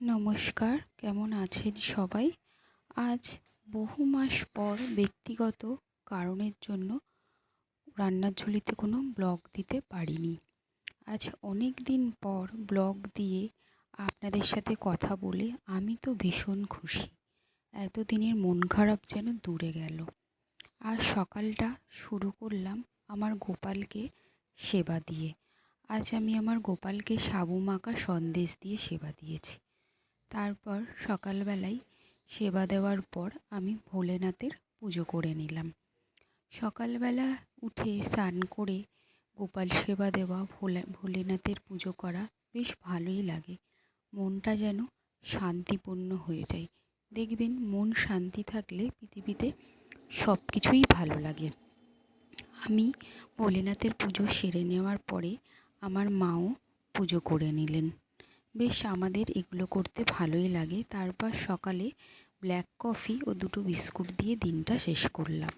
নমস্কার, কেমন আছেন সবাই? আজ বহু মাস পর ব্যক্তিগত কারণের জন্য রান্নার ঝুলিতে কোনো ব্লগ দিতে পারিনি। আজ অনেক দিন পর ব্লগ দিয়ে আপনাদের সাথে কথা বলে আমি তো ভীষণ খুশি। এতদিনের মন খারাপ যেন দূরে গেল। আজ সকালটা শুরু করলাম আমার গোপালকে সেবা দিয়ে। আজ আমি আমার গোপালকে সাবু মাখা সন্দেশ দিয়ে সেবা দিয়েছি। তারপর সকালবেলায় সেবা দেওয়ার পর আমি ভোলেনাথের পুজো করে নিলাম। সকালবেলা উঠে স্নান করে গোপাল সেবা দেওয়া, ভোলে, ভোলেনাথের পুজো করা বেশ ভালোই লাগে। মনটা যেন শান্তিপূর্ণ হয়ে যায়। দেখবেন মন শান্তি থাকলে পৃথিবীতে সব কিছুই ভালো লাগে। আমি ভোলেনাথের পুজো সেরে নেওয়ার পরে আমার মাও পুজো করে নিলেন। বেশ আমাদের এগুলো করতে ভালোই লাগে। তারপর সকালে ব্ল্যাক কফি ও দুটো বিস্কুট দিয়ে দিনটা শেষ করলাম।